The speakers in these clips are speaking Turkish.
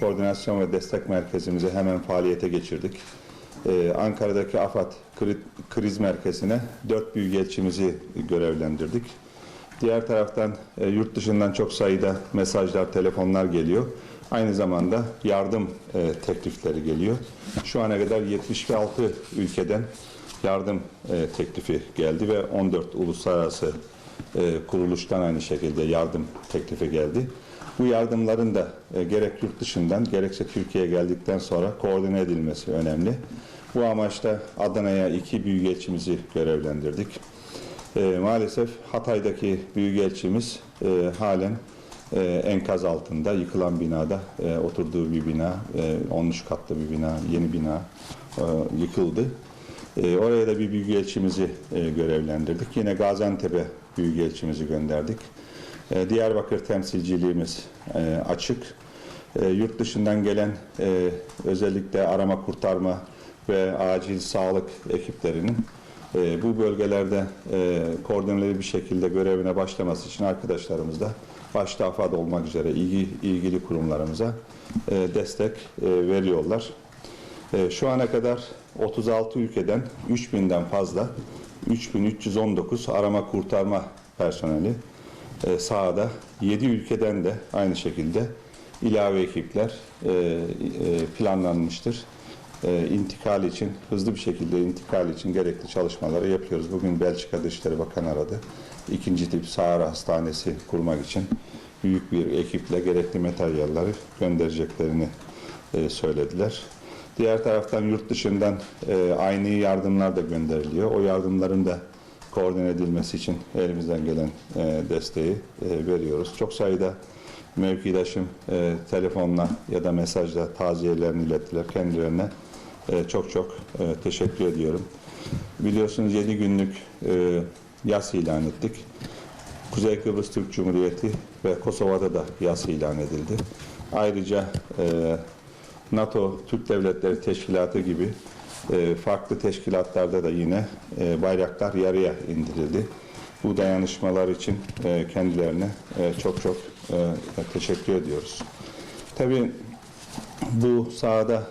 koordinasyon ve destek merkezimizi hemen faaliyete geçirdik. Ee, Ankara'daki AFAD kri- kriz merkezine dört büyükelçimizi görevlendirdik. Diğer taraftan e, yurt dışından çok sayıda mesajlar, telefonlar geliyor. Aynı zamanda yardım e, teklifleri geliyor. Şu ana kadar 76 ülkeden yardım e, teklifi geldi ve 14 uluslararası e, kuruluştan aynı şekilde yardım teklifi geldi. Bu yardımların da e, gerek yurt dışından gerekse Türkiye'ye geldikten sonra koordine edilmesi önemli. Bu amaçla Adana'ya iki büyükelçimizi görevlendirdik. E, maalesef Hatay'daki büyükelçimiz e, halen e, enkaz altında yıkılan binada e, oturduğu bir bina, e, 13 katlı bir bina, yeni bina e, yıkıldı. E, oraya da bir büyükelçimizi e, görevlendirdik. Yine Gaziantep'e büyükelçimizi gönderdik. E, Diyarbakır temsilciliğimiz e, açık. E, yurt dışından gelen e, özellikle arama kurtarma ve acil sağlık ekiplerinin bu bölgelerde koordineli bir şekilde görevine başlaması için arkadaşlarımız da başta AFAD olmak üzere ilgi, ilgili kurumlarımıza destek veriyorlar. Şu ana kadar 36 ülkeden 3000'den fazla 3319 arama kurtarma personeli e, sahada 7 ülkeden de aynı şekilde ilave ekipler e, e, planlanmıştır. E, için, hızlı bir şekilde intikal için gerekli çalışmaları yapıyoruz. Bugün Belçika Dışişleri Bakanı aradı. İkinci tip Sahara Hastanesi kurmak için büyük bir ekiple gerekli materyalleri göndereceklerini e, söylediler. Diğer taraftan yurt dışından aynı yardımlar da gönderiliyor. O yardımların da koordine edilmesi için elimizden gelen e, desteği e, veriyoruz. Çok sayıda mevkidaşım e, telefonla ya da mesajla taziyelerini ilettiler. Kendilerine e, çok çok e, teşekkür ediyorum. Biliyorsunuz 7 günlük e, yas ilan ettik. Kuzey Kıbrıs Türk Cumhuriyeti ve Kosova'da da yas ilan edildi. Ayrıca e, NATO Türk Devletleri Teşkilatı gibi farklı teşkilatlarda da yine e, bayraklar yarıya indirildi. Bu dayanışmalar için e, kendilerine e, çok çok e, teşekkür ediyoruz. Tabii bu sahada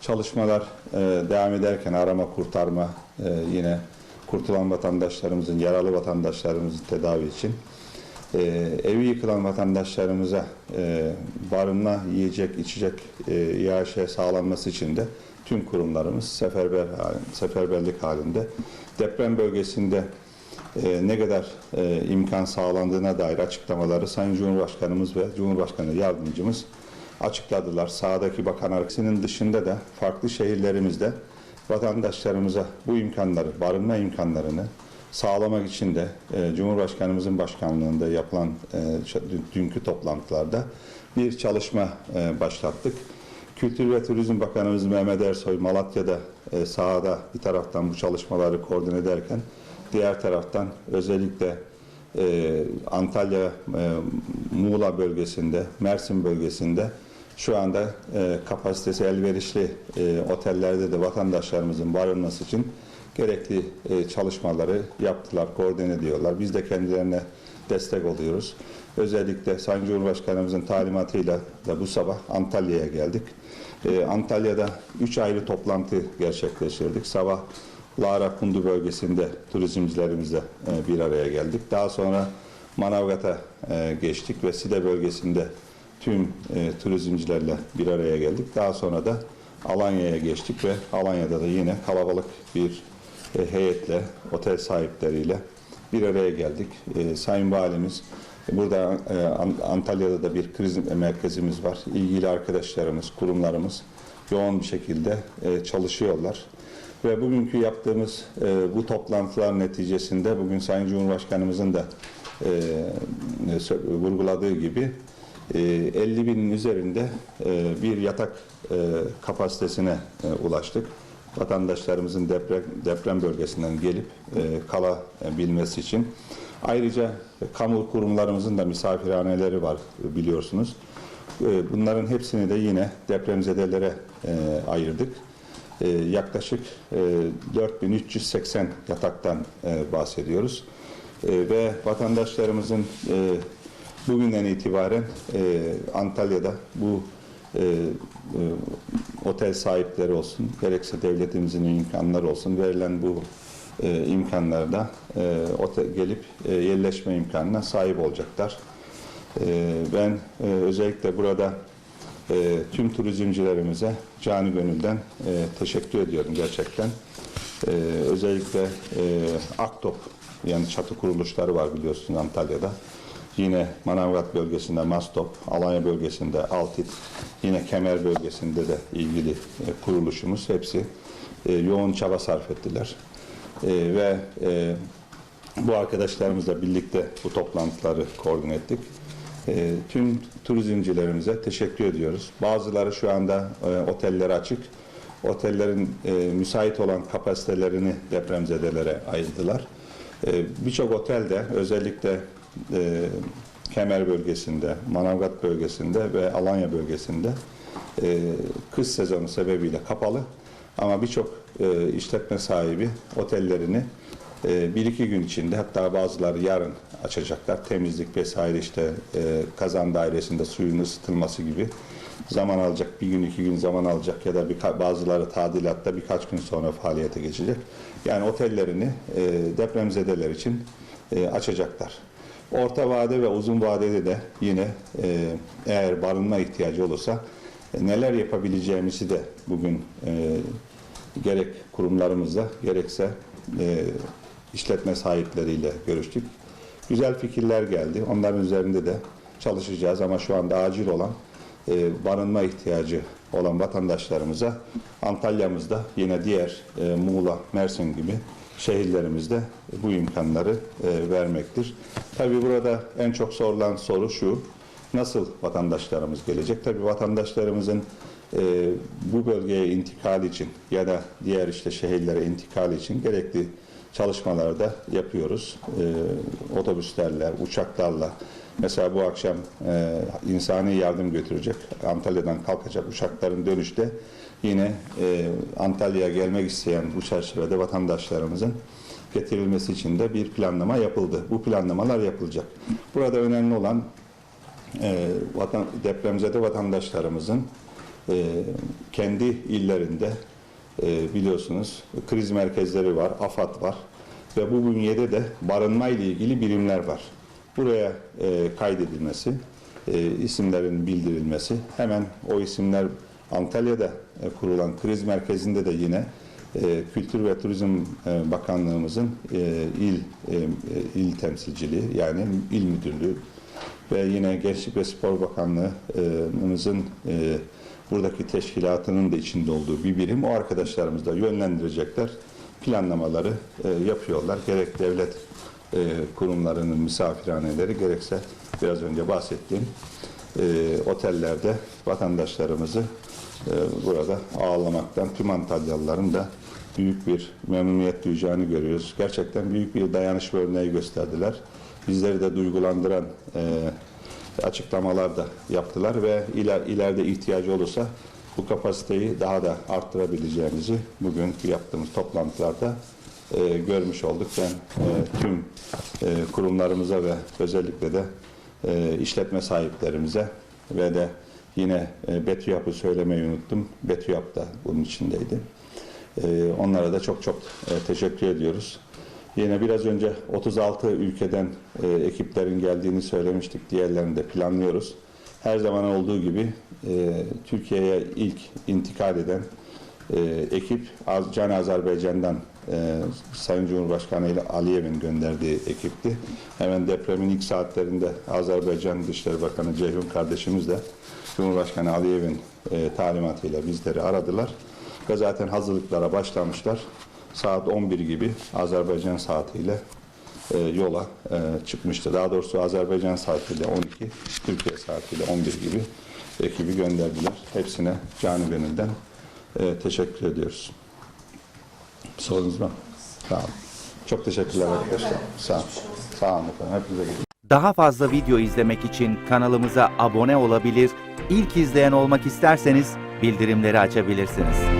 çalışmalar e, devam ederken arama kurtarma e, yine kurtulan vatandaşlarımızın, yaralı vatandaşlarımızın tedavi için e, evi yıkılan vatandaşlarımıza e, barınma, yiyecek, içecek e, iaşe sağlanması için de tüm kurumlarımız seferber seferberlik halinde deprem bölgesinde e, ne kadar e, imkan sağlandığına dair açıklamaları Sayın Cumhurbaşkanımız ve Cumhurbaşkanı Yardımcımız açıkladılar. Sağdaki bakan arkasının dışında da farklı şehirlerimizde vatandaşlarımıza bu imkanları, barınma imkanlarını sağlamak için de e, Cumhurbaşkanımızın başkanlığında yapılan e, dünkü toplantılarda bir çalışma e, başlattık. Kültür ve Turizm Bakanımız Mehmet Ersoy Malatya'da e, sahada bir taraftan bu çalışmaları koordine ederken diğer taraftan özellikle e, Antalya, e, Muğla bölgesinde, Mersin bölgesinde şu anda e, kapasitesi elverişli e, otellerde de vatandaşlarımızın barınması için gerekli e, çalışmaları yaptılar, koordine ediyorlar. Biz de kendilerine destek oluyoruz. Özellikle Sayın Cumhurbaşkanımızın talimatıyla da bu sabah Antalya'ya geldik. E, Antalya'da üç ayrı toplantı gerçekleştirdik. Sabah Lara Kundu bölgesinde turizmcilerimizle e, bir araya geldik. Daha sonra Manavgat'a e, geçtik ve Side bölgesinde tüm e, turizmcilerle bir araya geldik. Daha sonra da Alanya'ya geçtik ve Alanya'da da yine kalabalık bir e, heyetle, otel sahipleriyle bir araya geldik. E, Sayın Valimiz, burada e, An- Antalya'da da bir kriz merkezimiz var. İlgili arkadaşlarımız, kurumlarımız yoğun bir şekilde çalışıyorlar. Ve bugünkü yaptığımız bu toplantılar neticesinde bugün Sayın Cumhurbaşkanımızın da vurguladığı gibi e, 50 binin üzerinde bir yatak kapasitesine ulaştık. Vatandaşlarımızın deprem, deprem bölgesinden gelip e, kalabilmesi için. Ayrıca e, kamu kurumlarımızın da misafirhaneleri var e, biliyorsunuz. E, Bunların hepsini de yine depremzedelere e, ayırdık. E, yaklaşık e, 4380 yataktan e, bahsediyoruz. E, ve vatandaşlarımızın e, bugünden itibaren e, Antalya'da bu e, e, otel sahipleri olsun, gerekse devletimizin imkanları olsun verilen bu e, imkanlarda e, otel, gelip e, yerleşme imkanına sahip olacaklar. E, ben e, özellikle burada e, tüm turizmcilerimize cani gönülden e, teşekkür ediyorum gerçekten. E, özellikle e, Aktop yani çatı kuruluşları var biliyorsunuz Antalya'da. Yine Manavgat bölgesinde Mastop, Alanya bölgesinde Altit, yine Kemer bölgesinde de ilgili e, kuruluşumuz hepsi e, yoğun çaba sarf ettiler. E, ve bu arkadaşlarımızla birlikte bu toplantıları koordine ettik. E, tüm turizmcilerimize teşekkür ediyoruz. Bazıları şu anda e, otelleri açık. Otellerin e, müsait olan kapasitelerini depremzedelere ayırdılar. E, Birçok otelde özellikle e, Kemer bölgesinde, Manavgat bölgesinde ve Alanya bölgesinde e, kış sezonu sebebiyle kapalı. Ama birçok e, işletme sahibi otellerini e, bir iki gün içinde hatta bazıları yarın açacaklar. Temizlik vesaire işte e, kazan dairesinde suyun ısıtılması gibi zaman alacak. Bir gün iki gün zaman alacak ya da birka- bazıları tadilatta birkaç gün sonra faaliyete geçecek. Yani otellerini e, depremzedeler için e, açacaklar. Orta vade ve uzun vadede de yine e, eğer barınma ihtiyacı olursa e, neler yapabileceğimizi de bugün e, gerek kurumlarımızla gerekse e, işletme sahipleriyle görüştük. Güzel fikirler geldi. Onların üzerinde de çalışacağız ama şu anda acil olan e, barınma ihtiyacı olan vatandaşlarımıza Antalya'mızda yine diğer e, Muğla, Mersin gibi şehirlerimizde bu imkanları e, vermektir. Tabii burada en çok sorulan soru şu, nasıl vatandaşlarımız gelecek? Tabii vatandaşlarımızın bu bölgeye intikal için ya da diğer işte şehirlere intikal için gerekli çalışmaları da yapıyoruz. Otobüslerle, uçaklarla. Mesela bu akşam e, insani yardım götürecek. Antalya'dan kalkacak uçakların dönüşte yine e, Antalya'ya gelmek isteyen bu çerçevede vatandaşlarımızın getirilmesi için de bir planlama yapıldı. Bu planlamalar yapılacak. Burada önemli olan e, vatan, depremzede vatandaşlarımızın e, kendi illerinde e, biliyorsunuz kriz merkezleri var, AFAD var ve bu bünyede de barınma ile ilgili birimler var. Buraya e, kaydedilmesi, e, isimlerin bildirilmesi, hemen o isimler Antalya'da e, kurulan kriz merkezinde de yine e, Kültür ve Turizm e, Bakanlığımızın e, il e, e, il temsilciliği yani il müdürlüğü ve yine Gençlik ve Spor Bakanlığımızın e, buradaki teşkilatının da içinde olduğu bir birim o arkadaşlarımız da yönlendirecekler. Planlamaları e, yapıyorlar. Gerek devlet e, kurumlarının misafirhaneleri gerekse biraz önce bahsettiğim e, otellerde vatandaşlarımızı e, burada ağırlamaktan tüm Antalyalıların da büyük bir memnuniyet duyacağını görüyoruz. Gerçekten büyük bir dayanışma örneği gösterdiler. Bizleri de duygulandıran e, açıklamalar da yaptılar ve iler, ileride ihtiyacı olursa bu kapasiteyi daha da arttırabileceğimizi bugünkü yaptığımız toplantılarda e, görmüş olduk. Ben e, tüm e, kurumlarımıza ve özellikle de e, işletme sahiplerimize ve de yine e, BETÜYAP'ı söylemeyi unuttum. BETÜYAP da bunun içindeydi. E, onlara da çok çok e, teşekkür ediyoruz. Yine biraz önce 36 ülkeden e, ekiplerin geldiğini söylemiştik. Diğerlerini de planlıyoruz. Her zaman olduğu gibi e, Türkiye'ye ilk intikal eden e, ekip Can Azerbaycan'dan e, Sayın Cumhurbaşkanı ile Aliyev'in gönderdiği ekipti. Hemen depremin ilk saatlerinde Azerbaycan Dışişleri Bakanı Ceyhun kardeşimiz de Cumhurbaşkanı Aliyev'in e, talimatıyla bizleri aradılar. Ve zaten hazırlıklara başlamışlar. Saat 11 gibi Azerbaycan saatiyle e, yola e, çıkmıştı. Daha doğrusu Azerbaycan saatiyle 12, Türkiye saatiyle 11 gibi ekibi gönderdiler. Hepsine canı gönülden e, teşekkür ediyoruz. Sorunuz var? Sağ olun. Çok teşekkürler arkadaşlar. Sağ olun. Sağ olun efendim. Hepinize iyi Daha fazla video izlemek için kanalımıza abone olabilir, ilk izleyen olmak isterseniz bildirimleri açabilirsiniz.